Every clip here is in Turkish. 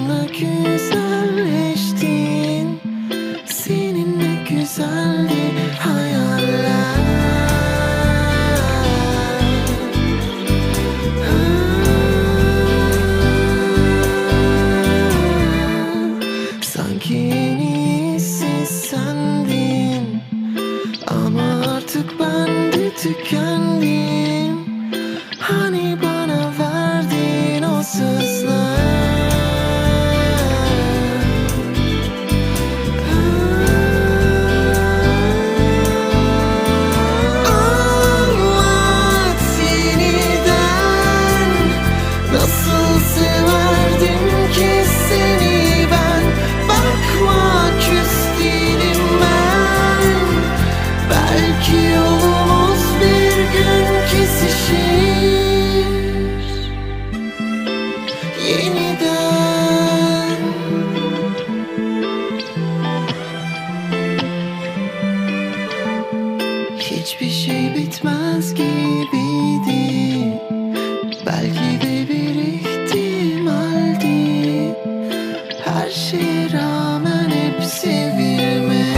Zamanla güzelleştin. Seninle güzeldi Hiçbir şey bitmez gibiydi. Belki de bir ihtimaldi. Her şeye rağmen hep sevilmek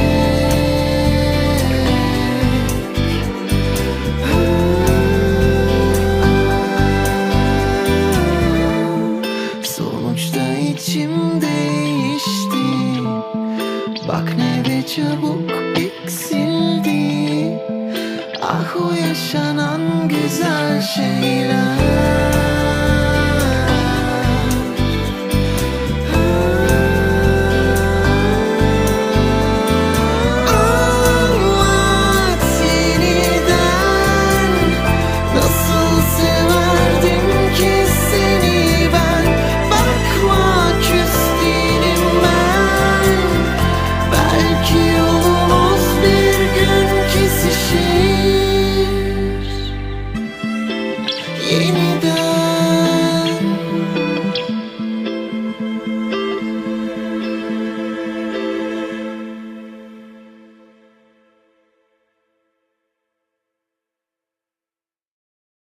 Sonuçta içim değişti. Bak ne de çabuk eksildi eyes are shaded. Yine dön